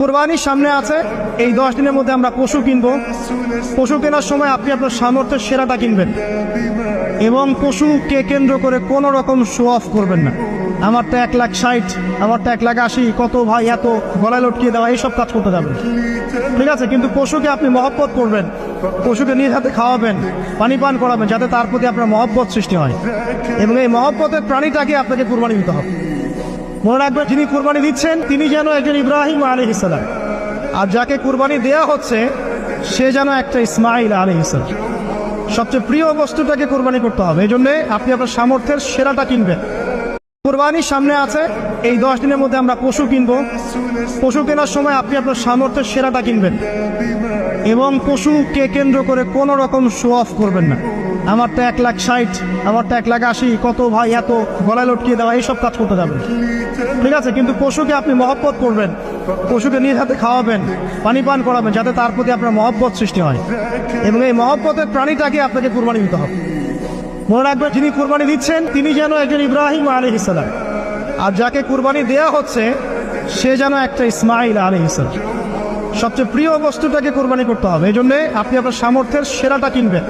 কোরবানির সামনে আছে। এই দশ দিনের মধ্যে আমরা পশু কিনবো। পশু কেনার সময় আপনি আপনার সামর্থ্যের সেরাটা কিনবেন। এবং পশুকে কেন্দ্র করে কোনো রকম শো অফ করবেন না। আমারটা এক লাখ ষাট, আমারটা এক লাখ আশি, কত ভাই এত গলায় লটকিয়ে দেওয়া, এইসব কাজ করতে যাবেন। ঠিক আছে? কিন্তু পশুকে আপনি মহব্বত করবেন, পশুকে নিজ হাতে খাওয়াবেন, পানি পান করাবেন, যাতে তার প্রতি আপনার মহব্বত সৃষ্টি হয়। এবং এই মহব্বতের প্রাণীটাকে আপনাকে কুরবানি দিতে হবে। মনে রাখবেন, যিনি কুরবানি দিচ্ছেন, তিনি যেন একজন ইব্রাহিম আলী ইসলাম আর যাকে কুরবানি দেয়া হচ্ছে, সে যেন একটা ইসমাইল আলী ইসলাম সবচেয়ে প্রিয় বস্তুটাকে কুরবানি করতে হবে। এই জন্য আপনি আপনার সামর্থ্যের সেরাটা কিনবেন। কুরবানির সামনে আছে, এই দশ দিনের মধ্যে আমরা পশু কিনবো। পশু কেনার সময় আপনি আপনার সামর্থ্যের সেরাটা কিনবেন। এবং পশুকে কেন্দ্র করে কোনো রকম শো অফ করবেন না। আমারটা এক লাখ ষাট আমারটা এক লাখ আশি, কত ভাই, এত গলায় লটকিয়ে দেওয়া, এইসব কাজ করতে যাবেন। ঠিক আছে, কিন্তু পশুকে আপনি মহব্বত করবেন, পশুকে নিজ হাতে খাওয়াবেন, পানি পান করাবেন, যাতে তার প্রতি আপনার মহব্বত সৃষ্টি হয়। এবং এই মহব্বতের প্রাণীটাকে আপনাকে কুরবানি দিতে হবে। মনে রাখবেন, যিনি কুরবানি দিচ্ছেন, তিনি যেন একজন ইব্রাহিম আলী ইসলাম আর যাকে কুরবানি দেয়া হচ্ছে, সে যেন একটা ইসমাইল আলী ইসলাম সবচেয়ে প্রিয় বস্তুটাকে কোরবানি করতে হবে। এই জন্যে আপনি আপনার সামর্থ্যের সেরাটা কিনবেন।